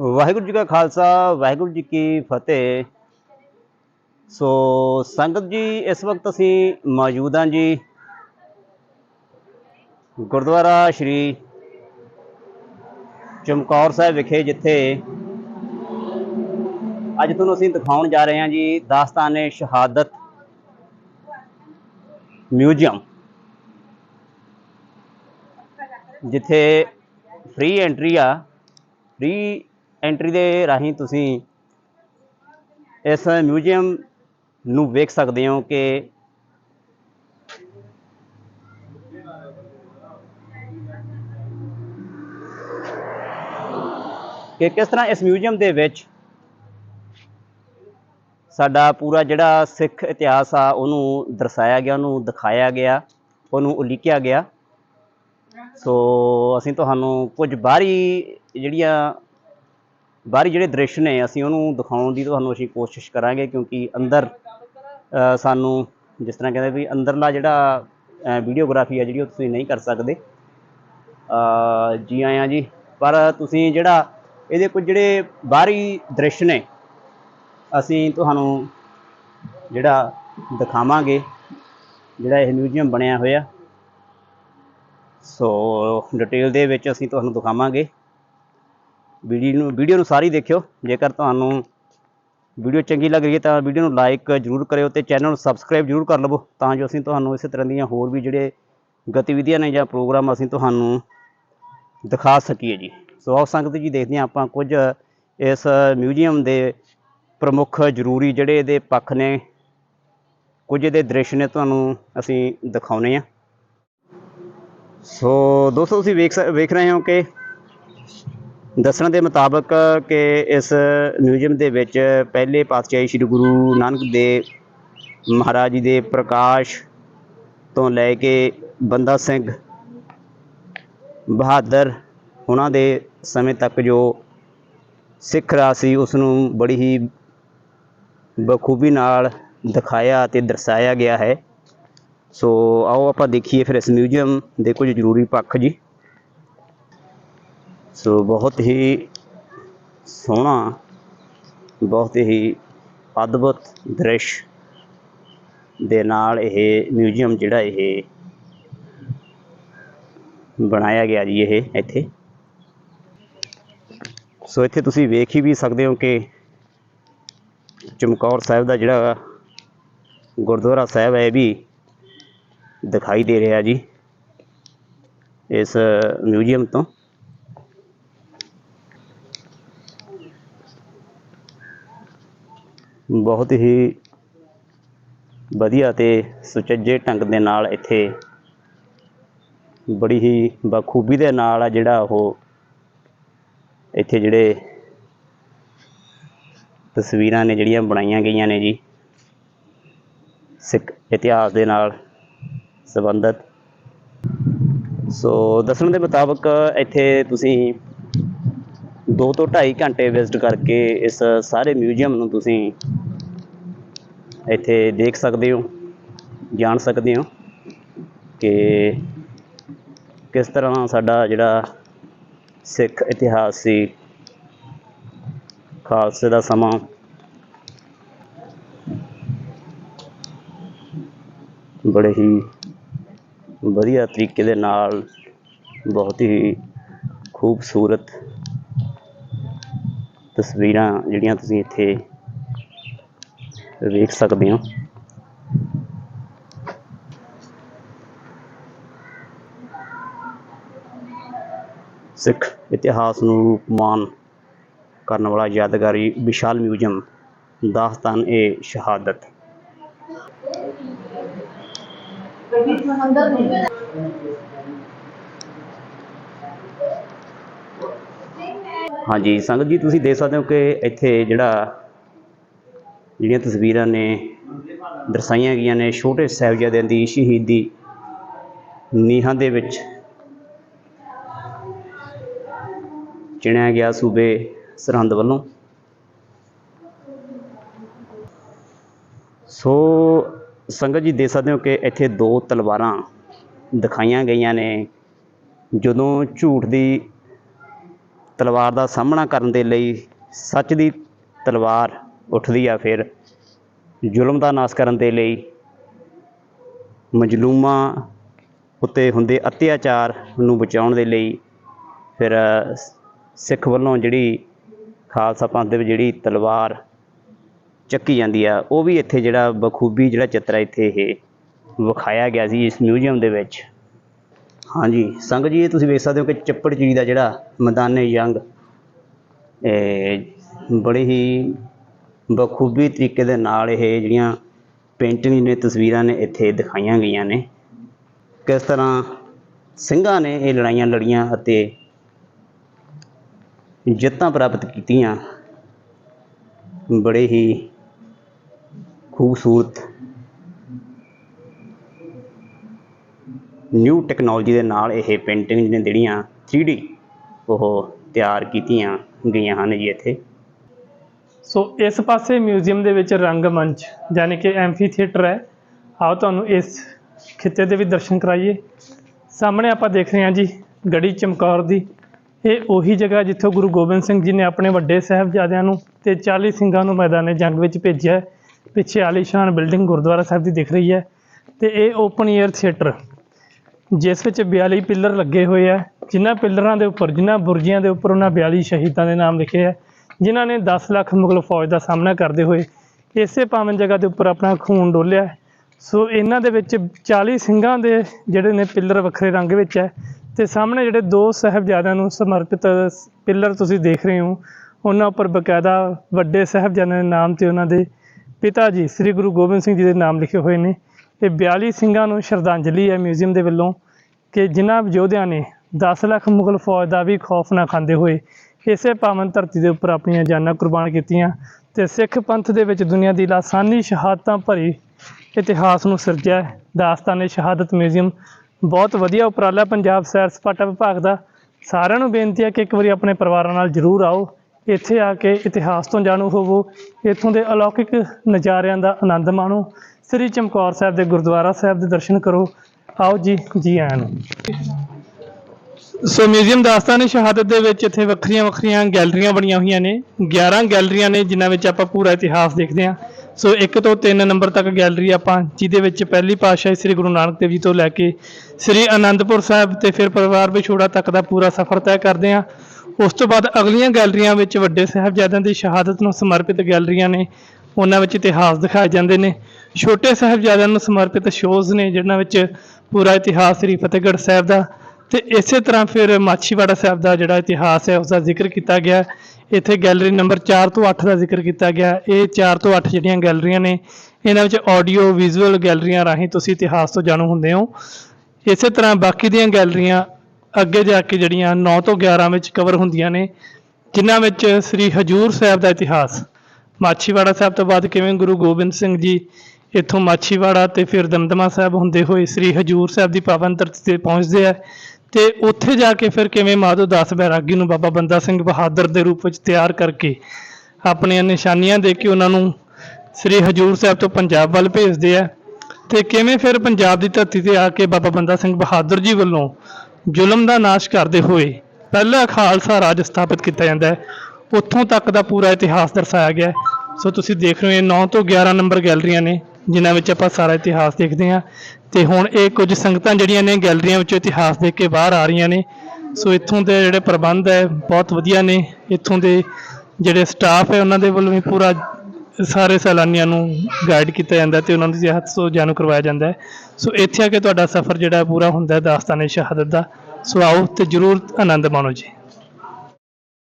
ਵਾਹਿਗੁਰੂ ਜੀ ਕਾ ਖਾਲਸਾ, ਵਾਹਿਗੁਰੂ ਜੀ ਕੀ ਫਤਿਹ। ਸੋ ਸੰਗਤ ਜੀ, ਇਸ ਵਕਤ ਅਸੀਂ ਮੌਜੂਦ ਹਾਂ ਜੀ ਗੁਰਦੁਆਰਾ ਸ਼੍ਰੀ ਚਮਕੌਰ ਸਾਹਿਬ ਵਿਖੇ, ਜਿੱਥੇ ਅੱਜ ਤੁਹਾਨੂੰ ਅਸੀਂ ਦਿਖਾਉਣ ਜਾ ਰਹੇ ਹਾਂ ਜੀ ਦਾਸਤਾਨੇ ਸ਼ਹਾਦਤ ਮਿਊਜ਼ੀਅਮ, ਜਿੱਥੇ ਫ੍ਰੀ ਐਂਟਰੀ ਆ ਫ੍ਰੀ ਐਂਟਰੀ ਦੇ ਰਾਹੀਂ ਤੁਸੀਂ ਇਸ ਮਿਊਜ਼ੀਅਮ ਨੂੰ ਵੇਖ ਸਕਦੇ ਹੋ ਕਿ ਕਿ ਕਿਸ ਤਰ੍ਹਾਂ ਇਸ ਮਿਊਜ਼ੀਅਮ ਦੇ ਵਿੱਚ ਸਾਡਾ ਪੂਰਾ ਜਿਹੜਾ ਸਿੱਖ ਇਤਿਹਾਸ ਆ, ਉਹਨੂੰ ਦਰਸਾਇਆ ਗਿਆ, ਉਹਨੂੰ ਦਿਖਾਇਆ ਗਿਆ, ਉਹਨੂੰ ਉਲੀਕਿਆ ਗਿਆ। ਸੋ ਅਸੀਂ ਤੁਹਾਨੂੰ ਕੁਝ ਬਾਹਰੀ ਜਿਹੜੀਆਂ ਬਾਹਰੀ ਜਿਹੜੇ ਦ੍ਰਿਸ਼ ਨੇ, ਅਸੀਂ ਉਹਨੂੰ ਦਿਖਾਉਣ ਦੀ ਤੁਹਾਨੂੰ ਅਸੀਂ ਕੋਸ਼ਿਸ਼ ਕਰਾਂਗੇ ਕਿਉਂਕਿ ਅੰਦਰ ਸਾਨੂੰ ਜਿਸ ਤਰ੍ਹਾਂ ਕਹਿੰਦੇ ਵੀ ਅੰਦਰਲਾ ਜਿਹੜਾ ਵੀਡੀਓਗ੍ਰਾਫੀ ਆ ਜਿਹੜੀ ਉਹ ਤੁਸੀਂ ਨਹੀਂ ਕਰ ਸਕਦੇ। ਜੀ ਆਇਆਂ ਜੀ, ਪਰ ਤੁਸੀਂ ਜਿਹੜਾ ਇਹਦੇ ਕੁਝ ਜਿਹੜੇ ਬਾਹਰੀ ਦ੍ਰਿਸ਼ ਨੇ, ਅਸੀਂ ਤੁਹਾਨੂੰ ਜਿਹੜਾ ਦਿਖਾਵਾਂਗੇ, ਜਿਹੜਾ ਇਹ ਮਿਊਜ਼ੀਅਮ ਬਣਿਆ ਹੋਇਆ। ਸੋ ਡਿਟੇਲ ਦੇ ਵਿੱਚ ਅਸੀਂ ਤੁਹਾਨੂੰ ਦਿਖਾਵਾਂਗੇ। ਵੀਡੀਓ ਨੂੰ ਵੀਡੀਓ ਨੂੰ ਸਾਰੀ ਦੇਖਿਓ। ਜੇਕਰ ਤੁਹਾਨੂੰ ਵੀਡੀਓ ਚੰਗੀ ਲੱਗ ਰਹੀ ਹੈ ਤਾਂ ਵੀਡੀਓ ਨੂੰ ਲਾਈਕ ਜ਼ਰੂਰ ਕਰਿਓ ਤੇ ਚੈਨਲ ਨੂੰ ਸਬਸਕ੍ਰਾਈਬ ਜ਼ਰੂਰ ਕਰ ਲਵੋ ਤਾਂ ਜੋ ਅਸੀਂ ਤੁਹਾਨੂੰ ਇਸੇ ਤਰ੍ਹਾਂ ਦੀਆਂ ਹੋਰ ਵੀ ਜਿਹੜੇ ਗਤੀਵਿਧੀਆਂ ਨੇ ਜਾਂ ਪ੍ਰੋਗਰਾਮ ਅਸੀਂ ਤੁਹਾਨੂੰ ਦਿਖਾ ਸਕੀਏ ਜੀ। ਸੋ ਆਓ ਸੰਗਤ ਜੀ ਦੇਖਦੇ ਹਾਂ ਆਪਾਂ ਕੁਝ ਇਸ ਮਿਊਜ਼ੀਅਮ ਦੇ ਪ੍ਰਮੁੱਖ ਜ਼ਰੂਰੀ ਜਿਹੜੇ ਇਹਦੇ ਪੱਖ ਨੇ, ਕੁਝ ਇਹਦੇ ਦ੍ਰਿਸ਼ ਨੇ ਤੁਹਾਨੂੰ ਅਸੀਂ ਦਿਖਾਉਨੇ ਆ। ਸੋ ਦੋਸਤੋ, ਤੁਸੀਂ ਵੇਖ ਸਕ- ਵੇਖ ਰਹੇ ਹੋ ਕਿ ਦੱਸਣ ਦੇ ਮੁਤਾਬਕ ਕਿ ਇਸ ਮਿਊਜ਼ੀਅਮ ਦੇ ਵਿੱਚ ਪਹਿਲੇ ਪਾਤਸ਼ਾਹੀ ਸ੍ਰੀ ਗੁਰੂ ਨਾਨਕ ਦੇਵ ਮਹਾਰਾਜ ਜੀ ਦੇ ਪ੍ਰਕਾਸ਼ ਤੋਂ ਲੈ ਕੇ ਬੰਦਾ ਸਿੰਘ ਬਹਾਦਰ ਉਹਨਾਂ ਦੇ ਸਮੇਂ ਤੱਕ ਜੋ ਸਿੱਖ ਰਾਜ ਸੀ ਉਸ ਨੂੰ ਬੜੀ ਹੀ ਬਖੂਬੀ ਨਾਲ ਦਿਖਾਇਆ ਅਤੇ ਦਰਸਾਇਆ ਗਿਆ ਹੈ। ਸੋ ਆਓ ਆਪਾਂ ਦੇਖੀਏ ਫਿਰ ਇਸ ਮਿਊਜ਼ੀਅਮ ਦੇ ਕੁਝ ਜ਼ਰੂਰੀ ਪੱਖ ਜੀ। ਸੋ ਬਹੁਤ ਹੀ ਸੋਹਣਾ, ਬਹੁਤ ਹੀ ਅਦਭੁਤ ਦ੍ਰਿਸ਼ ਦੇ ਨਾਲ ਇਹ ਮਿਊਜ਼ੀਅਮ ਜਿਹੜਾ ਇਹ ਬਣਾਇਆ ਗਿਆ ਜੀ ਇਹ ਇੱਥੇ। ਸੋ ਇੱਥੇ ਤੁਸੀਂ ਵੇਖ ਹੀ ਵੀ ਸਕਦੇ ਹੋ ਕਿ ਚਮਕੌਰ ਸਾਹਿਬ ਦਾ ਜਿਹੜਾ ਗੁਰਦੁਆਰਾ ਸਾਹਿਬ ਹੈ ਇਹ ਵੀ ਦਿਖਾਈ ਦੇ ਰਿਹਾ ਜੀ ਇਸ ਮਿਊਜ਼ੀਅਮ ਤੋਂ। ਬਹੁਤ ਹੀ ਵਧੀਆ ਤੇ ਸੁਚੱਜੇ ਢੰਗ ਦੇ ਨਾਲ ਇੱਥੇ ਬੜੀ ਹੀ ਬਖੂਬੀ ਦੇ ਨਾਲ ਆ ਜਿਹੜਾ ਉਹ ਇੱਥੇ ਜਿਹੜੇ ਤਸਵੀਰਾਂ ਨੇ ਜਿਹੜੀਆਂ ਬਣਾਈਆਂ ਗਈਆਂ ਨੇ ਜੀ, ਸਿੱਖ ਇਤਿਹਾਸ ਦੇ ਨਾਲ ਸੰਬੰਧਿਤ। ਸੋ ਦੱਸਣ ਦੇ ਮੁਤਾਬਕ ਇੱਥੇ ਤੁਸੀਂ 2 ਤੋਂ 2.5 ਘੰਟੇ ਵਿਜ਼ਿਟ ਕਰਕੇ ਇਸ ਸਾਰੇ ਮਿਊਜ਼ੀਅਮ ਨੂੰ ਤੁਸੀਂ ਇੱਥੇ ਦੇਖ ਸਕਦੇ ਹੋ, ਜਾਣ ਸਕਦੇ ਹੋ ਕਿ ਕਿਸ ਤਰ੍ਹਾਂ ਸਾਡਾ ਜਿਹੜਾ ਸਿੱਖ ਇਤਿਹਾਸ ਸੀ, ਖਾਲਸੇ ਦਾ ਸਮਾਂ। ਬੜੇ ਹੀ ਵਧੀਆ ਤਰੀਕੇ ਦੇ ਨਾਲ, ਬਹੁਤ ਹੀ ਖੂਬਸੂਰਤ ਤਸਵੀਰਾਂ ਜਿਹੜੀਆਂ ਤੁਸੀਂ ਇੱਥੇ ਵੇਖ ਸਕਦੇ ਹੋ। ਸਿੱਖ ਇਤਿਹਾਸ ਨੂੰ ਰੂਪਮਾਨ ਕਰਨ ਵਾਲਾ ਯਾਦਗਾਰੀ ਵਿਸ਼ਾਲ ਮਿਊਜ਼ੀਅਮ, ਦਾਸਤਾਨ ਏ ਸ਼ਹਾਦਤ। ਹਾਂਜੀ, ਸੰਗਤ ਜੀ, ਤੁਸੀਂ ਦੇਖ ਸਕਦੇ ਹੋ ਕਿ ਇੱਥੇ ਜਿਹੜਾ ਜਿਹੜੀਆਂ ਤਸਵੀਰਾਂ ਨੇ ਦਰਸਾਈਆਂ ਗਈਆਂ ਨੇ, ਛੋਟੇ ਸਾਹਿਬਜ਼ਾਦਿਆਂ ਦੀ, ਸ਼ਹੀਦੀ ਨੀਹਾਂ ਦੇ ਵਿੱਚ ਚਿਣਿਆ ਗਿਆ ਸੂਬੇ ਸਰਹੰਦ ਵੱਲੋਂ। ਸੋ ਸੰਗਤ ਜੀ, ਦੇਖ ਸਕਦੇ ਹੋ ਕਿ ਇੱਥੇ ਦੋ ਤਲਵਾਰਾਂ ਦਿਖਾਈਆਂ ਗਈਆਂ ਨੇ। ਜਦੋਂ ਝੂਠ ਦੀ ਤਲਵਾਰ ਦਾ ਸਾਹਮਣਾ ਕਰਨ ਦੇ ਲਈ ਸੱਚ ਦੀ ਤਲਵਾਰ ਉੱਠਦੀ ਆ ਫਿਰ। ਜ਼ੁਲਮ ਦਾ ਨਾਸ਼ ਕਰਨ ਦੇ ਲਈ ਮਜਲੂਮਾਂ ਉੱਤੇ ਹੁੰਦੇ ਅਤਿਆਚਾਰ ਨੂੰ ਬਚਾਉਣ ਦੇ ਲਈ ਫਿਰ ਸਿੱਖ ਵੱਲੋਂ ਜਿਹੜੀ ਖਾਲਸਾ ਪੰਥ ਦੇ ਵਿੱਚ ਜਿਹੜੀ ਤਲਵਾਰ ਚੱਕੀ ਜਾਂਦੀ ਆ, ਉਹ ਵੀ ਇੱਥੇ ਜਿਹੜਾ ਬਖੂਬੀ ਜਿਹੜਾ ਚਿੱਤਰ ਇੱਥੇ ਇਹ ਵਿਖਾਇਆ ਗਿਆ ਸੀ ਇਸ ਮਿਊਜ਼ੀਅਮ ਦੇ ਵਿੱਚ। ਹਾਂਜੀ, ਸੰਗਤ ਜੀ, ਇਹ ਤੁਸੀਂ ਵੇਖ ਸਕਦੇ ਹੋ ਕਿ ਚੱਪੜ ਚੱਪੜਚਿੜੀ ਦਾ ਜਿਹੜਾ ਮੈਦਾਨੇ ਜੰਗ ਇਹ ਬੜੇ ਹੀ ਬਖੂਬੀ ਤਰੀਕੇ ਦੇ ਨਾਲ ਇਹ ਜਿਹੜੀਆਂ ਪੇਂਟਿੰਗ ਨੇ ਤਸਵੀਰਾਂ ਨੇ ਇੱਥੇ ਦਿਖਾਈਆਂ ਗਈਆਂ ਨੇ। ਕਿਸ ਤਰ੍ਹਾਂ ਸਿੰਘਾਂ ਨੇ ਇਹ ਲੜਾਈਆਂ ਲੜੀਆਂ ਅਤੇ ਜਿੱਤਾਂ ਪ੍ਰਾਪਤ ਕੀਤੀਆਂ, ਬੜੇ ਹੀ ਖੂਬਸੂਰਤ ਨਿਊ ਟੈਕਨੋਲੋਜੀ ਦੇ ਨਾਲ ਇਹ ਪੇਂਟਿੰਗ ਨੇ ਜਿਹੜੀਆਂ 3D ਉਹ ਤਿਆਰ ਕੀਤੀਆਂ ਗਈਆਂ ਹਨ ਜੀ ਇੱਥੇ। ਸੋ ਇਸ ਪਾਸੇ ਮਿਊਜ਼ੀਅਮ ਦੇ ਵਿੱਚ ਰੰਗ ਮੰਚ ਯਾਨੀ ਕਿ ਐਂਫੀ ਥੀਏਟਰ ਹੈ। ਆਓ ਤੁਹਾਨੂੰ ਇਸ ਖਿੱਤੇ ਦੇ ਵੀ ਦਰਸ਼ਨ ਕਰਾਈਏ। ਸਾਹਮਣੇ ਆਪਾਂ ਦੇਖ ਰਹੇ ਹਾਂ ਜੀ, ਗੜੀ ਚਮਕੌਰ ਦੀ। ਇਹ ਉਹੀ ਜਗ੍ਹਾ ਜਿੱਥੋਂ ਗੁਰੂ ਗੋਬਿੰਦ ਸਿੰਘ ਜੀ ਨੇ ਆਪਣੇ ਵੱਡੇ ਸਾਹਿਬਜ਼ਾਦਿਆਂ ਨੂੰ ਤੇ 40 ਸਿੰਘਾਂ ਨੂੰ ਮੈਦਾਨੇ ਜੰਗ ਵਿੱਚ ਭੇਜਿਆ ਪਿੱਛੇ ਆਲੀਸ਼ਾਨ ਬਿਲਡਿੰਗ ਗੁਰਦੁਆਰਾ ਸਾਹਿਬ ਦੀ ਦਿਖ ਰਹੀ ਹੈ ਤੇ ਇਹ ਓਪਨ 에ਅਰ ਥੀਏਟਰ ਜਿਸ ਵਿੱਚ 42 ਪਿੱਲਰ ਲੱਗੇ ਹੋਏ ਆ, ਜਿਨ੍ਹਾਂ ਪਿੱਲਰਾਂ ਦੇ ਉੱਪਰ, ਜਿਨ੍ਹਾਂ ਬੁਰਜੀਆਂ ਦੇ ਉੱਪਰ ਉਹਨਾਂ 42 ਸ਼ਹੀਦਾਂ ਦੇ ਨਾਮ ਲਿਖੇ ਆ। ਜਿਨ੍ਹਾਂ ਨੇ 10 ਲੱਖ ਮੁਗਲ ਫੌਜ ਦਾ ਸਾਹਮਣਾ ਕਰਦੇ ਹੋਏ ਇਸੇ ਪਾਵਨ ਜਗ੍ਹਾ ਦੇ ਉੱਪਰ ਆਪਣਾ ਖੂਨ ਡੋਲਿਆ ਸੋ ਇਹਨਾਂ ਦੇ ਵਿੱਚ 40 ਸਿੰਘਾਂ ਦੇ ਜਿਹੜੇ ਨੇ ਪਿੱਲਰ ਵੱਖਰੇ ਰੰਗ ਵਿੱਚ ਹੈ ਤੇ ਸਾਹਮਣੇ ਜਿਹੜੇ ਦੋ ਸਾਹਿਬਜ਼ਾਦਿਆਂ ਨੂੰ ਸਮਰਪਿਤ ਪਿੱਲਰ ਤੁਸੀਂ ਦੇਖ ਰਹੇ ਹੋ, ਉਹਨਾਂ ਉੱਪਰ ਬਕਾਇਦਾ ਵੱਡੇ ਸਾਹਿਬਜ਼ਾਦਿਆਂ ਦੇ ਨਾਮ ਤੇ ਉਹਨਾਂ ਦੇ ਪਿਤਾ ਜੀ, ਸ੍ਰੀ ਗੁਰੂ ਗੋਬਿੰਦ ਸਿੰਘ ਜੀ ਦੇ ਨਾਮ ਲਿਖੇ ਹੋਏ ਨੇ। ਇਹ 42 ਸਿੰਘਾਂ ਨੂੰ ਸ਼ਰਧਾਂਜਲੀ ਹੈ ਮਿਊਜ਼ੀਅਮ ਦੇ ਵੱਲੋਂ ਕਿ ਜਿਨ੍ਹਾਂ ਯੋਧਿਆਂ ਨੇ 10 ਲੱਖ ਮੁਗਲ ਫੌਜ ਦਾ ਵੀ ਖੌਫ ਨਾ ਖਾਂਦੇ ਹੋਏ ਇਸੇ ਪਾਵਨ ਧਰਤੀ ਦੇ ਉੱਪਰ ਆਪਣੀਆਂ ਜਾਨਾਂ ਕੁਰਬਾਨ ਕੀਤੀਆਂ ਤੇ ਸਿੱਖ ਪੰਥ ਦੇ ਵਿੱਚ ਦੁਨੀਆ ਦੀ ਲਾਸਾਨੀ ਸ਼ਹਾਦਤਾਂ ਭਰੀ ਇਤਿਹਾਸ ਨੂੰ ਸਿਰਜਿਆ ਹੈ। ਦਾਸਤਾਨੇ ਸ਼ਹਾਦਤ ਮਿਊਜ਼ੀਅਮ ਬਹੁਤ ਵਧੀਆ ਉਪਰਾਲਾ ਪੰਜਾਬ ਸੈਰ ਸਪਾਟਾ ਵਿਭਾਗ ਦਾ। ਸਾਰਿਆਂ ਨੂੰ ਬੇਨਤੀ ਹੈ ਕਿ ਇੱਕ ਵਾਰੀ ਆਪਣੇ ਪਰਿਵਾਰਾਂ ਨਾਲ ਜ਼ਰੂਰ ਆਓ। ਇੱਥੇ ਆ ਕੇ ਇਤਿਹਾਸ ਤੋਂ ਜਾਣੂ ਹੋਵੋ। ਇੱਥੋਂ ਦੇ ਅਲੌਕਿਕ ਨਜ਼ਾਰਿਆਂ ਦਾ ਆਨੰਦ ਮਾਣੋ। ਸ੍ਰੀ ਚਮਕੌਰ ਸਾਹਿਬ ਦੇ ਗੁਰਦੁਆਰਾ ਸਾਹਿਬ ਦੇ ਦਰਸ਼ਨ ਕਰੋ। ਆਓ ਜੀ ਜੀ ਆਇਆਂ ਨੂੰ। ਸੋ ਮਿਊਜ਼ੀਅਮ ਦਾਸਤਾਨ ਸ਼ਹਾਦਤ ਦੇ ਵਿੱਚ ਇੱਥੇ ਵੱਖਰੀਆਂ ਵੱਖਰੀਆਂ ਗੈਲਰੀਆਂ ਬਣੀਆਂ ਹੋਈਆਂ ਨੇ। 11 ਗੈਲਰੀਆਂ ਨੇ ਜਿਨ੍ਹਾਂ ਵਿੱਚ ਆਪਾਂ ਪੂਰਾ ਇਤਿਹਾਸ ਦੇਖਦੇ ਹਾਂ। ਸੋ 1 ਤੋਂ 3 ਨੰਬਰ ਤੱਕ ਗੈਲਰੀ ਆਪਾਂ, ਜਿਹਦੇ ਵਿੱਚ ਪਹਿਲੀ ਪਾਤਸ਼ਾਹੀ ਸ੍ਰੀ ਗੁਰੂ ਨਾਨਕ ਦੇਵ ਜੀ ਤੋਂ ਲੈ ਕੇ ਸ੍ਰੀ ਅਨੰਦਪੁਰ ਸਾਹਿਬ ਤੇ ਫਿਰ ਪਰਿਵਾਰ ਵਿਛੋੜਾ ਤੱਕ ਦਾ ਪੂਰਾ ਸਫ਼ਰ ਤੈਅ ਕਰਦੇ ਹਾਂ। ਉਸ ਤੋਂ ਬਾਅਦ ਅਗਲੀਆਂ ਗੈਲਰੀਆਂ ਵਿੱਚ ਵੱਡੇ ਸਾਹਿਬਜ਼ਾਦਿਆਂ ਦੀ ਸ਼ਹਾਦਤ ਨੂੰ ਸਮਰਪਿਤ ਗੈਲਰੀਆਂ ਨੇ, ਉਹਨਾਂ ਵਿੱਚ ਇਤਿਹਾਸ ਦਿਖਾਏ ਜਾਂਦੇ ਨੇ। ਛੋਟੇ ਸਾਹਿਬਜ਼ਾਦਿਆਂ ਨੂੰ ਸਮਰਪਿਤ ਸ਼ੋਜ਼ ਨੇ, ਜਿਨ੍ਹਾਂ ਵਿੱਚ ਪੂਰਾ ਇਤਿਹਾਸ ਸ੍ਰੀ ਫਤਿਹਗੜ੍ਹ ਸਾਹਿਬ ਦਾ ਤੇ ਇਸੇ ਤਰ੍ਹਾਂ ਫਿਰ ਮਾਛੀਵਾੜਾ ਸਾਹਿਬ ਦਾ ਜਿਹੜਾ ਇਤਿਹਾਸ ਹੈ ਉਸ ਦਾ ਜ਼ਿਕਰ ਕੀਤਾ ਗਿਆ। ਇੱਥੇ ਗੈਲਰੀ ਨੰਬਰ 4 ਤੋਂ 8 ਦਾ ਜ਼ਿਕਰ ਕੀਤਾ ਗਿਆ। ਇਹ 4 ਤੋਂ 8 ਜਿਹੜੀਆਂ ਗੈਲਰੀਆਂ ਨੇ, ਇਹਨਾਂ ਵਿੱਚ ਆਡੀਓ ਵਿਜ਼ੂਅਲ ਗੈਲਰੀਆਂ ਰਾਹੀਂ ਤੁਸੀਂ ਇਤਿਹਾਸ ਤੋਂ ਜਾਣੂ ਹੁੰਦੇ ਹੋ। ਇਸੇ ਤਰ੍ਹਾਂ ਬਾਕੀ ਦੀਆਂ ਗੈਲਰੀਆਂ ਅੱਗੇ ਜਾ ਕੇ ਜਿਹੜੀਆਂ 9 ਤੋਂ 11 ਵਿੱਚ ਕਵਰ ਹੁੰਦੀਆਂ ਨੇ, ਜਿਨ੍ਹਾਂ ਵਿੱਚ ਸ੍ਰੀ ਹਜੂਰ ਸਾਹਿਬ ਦਾ ਇਤਿਹਾਸ। ਮਾਛੀਵਾੜਾ ਸਾਹਿਬ ਤੋਂ ਬਾਅਦ ਕਿਵੇਂ ਗੁਰੂ ਗੋਬਿੰਦ ਸਿੰਘ ਜੀ ਇੱਥੋਂ ਮਾਛੀਵਾੜਾ ਤੇ ਫਿਰ ਦਮਦਮਾ ਸਾਹਿਬ ਹੁੰਦੇ ਹੋਏ ਸ੍ਰੀ ਹਜੂਰ ਸਾਹਿਬ ਦੀ ਪਾਵਨ ਧਰਤੀ ਤੇ ਪਹੁੰਚਦੇ ਆ ਤੇ ਉੱਥੇ ਜਾ ਕੇ ਫਿਰ ਕਿਵੇਂ ਮਾਧੋ ਦਾਸ ਬੈਰਾਗੀ ਨੂੰ ਬਾਬਾ ਬੰਦਾ ਸਿੰਘ ਬਹਾਦਰ ਦੇ ਰੂਪ ਵਿੱਚ ਤਿਆਰ ਕਰਕੇ ਆਪਣੀਆਂ ਨਿਸ਼ਾਨੀਆਂ ਦੇ ਕੇ ਉਹਨਾਂ ਨੂੰ ਸ੍ਰੀ ਹਜੂਰ ਸਾਹਿਬ ਤੋਂ ਪੰਜਾਬ ਵੱਲ ਭੇਜਦੇ ਆ ਤੇ ਕਿਵੇਂ ਫਿਰ ਪੰਜਾਬ ਦੀ ਧਰਤੀ ਤੇ ਆ ਕੇ ਬਾਬਾ ਬੰਦਾ ਸਿੰਘ ਬਹਾਦਰ ਜੀ ਵੱਲੋਂ ਜ਼ੁਲਮ ਦਾ ਨਾਸ਼ ਕਰਦੇ ਹੋਏ ਪਹਿਲਾ ਖਾਲਸਾ ਰਾਜ ਸਥਾਪਿਤ ਕੀਤਾ ਜਾਂਦਾ ਹੈ, ਉੱਥੋਂ ਤੱਕ ਦਾ ਪੂਰਾ ਇਤਿਹਾਸ ਦਰਸਾਇਆ ਗਿਆ ਸੋ ਤੁਸੀਂ ਦੇਖ ਰਹੇ ਹੋ 9 ਤੋਂ 11 ਨੰਬਰ ਗੈਲਰੀਆਂ ਨੇ। ਜਿਨ੍ਹਾਂ ਵਿੱਚ ਆਪਾਂ ਸਾਰਾ ਇਤਿਹਾਸ ਦੇਖਦੇ ਹਾਂ। ਤੇ ਹੁਣ ਇਹ ਕੁਝ ਸੰਗਤਾਂ ਜਿਹੜੀਆਂ ਨੇ ਗੈਲਰੀਆਂ ਵਿੱਚੋਂ ਇਤਿਹਾਸ ਦੇਖ ਕੇ ਬਾਹਰ ਆ ਰਹੀਆਂ ਨੇ। ਸੋ ਇੱਥੋਂ ਦੇ ਜਿਹੜੇ ਪ੍ਰਬੰਧ ਹੈ, ਬਹੁਤ ਵਧੀਆ ਨੇ। ਇੱਥੋਂ ਦੇ ਜਿਹੜੇ ਸਟਾਫ ਹੈ, ਉਹਨਾਂ ਦੇ ਵੱਲੋਂ ਵੀ ਪੂਰਾ ਸਾਰੇ ਸੈਲਾਨੀਆਂ ਨੂੰ ਗਾਈਡ ਕੀਤਾ ਜਾਂਦਾ ਹੈ ਤੇ ਉਹਨਾਂ ਦੀ ਸਿਹਤ ਤੋਂ ਜਾਣੂ ਕਰਵਾਇਆ ਜਾਂਦਾ ਹੈ। ਸੋ ਇੱਥੇ ਆ ਕੇ ਤੁਹਾਡਾ ਸਫ਼ਰ ਜਿਹੜਾ ਪੂਰਾ ਹੁੰਦਾ ਹੈ ਦਾਸਤਾਨੇ ਸ਼ਹਾਦਤ ਦਾ। ਸੋ ਆਓ ਤੇ ਜਰੂਰ ਆਨੰਦ ਮਾਣੋ ਜੀ।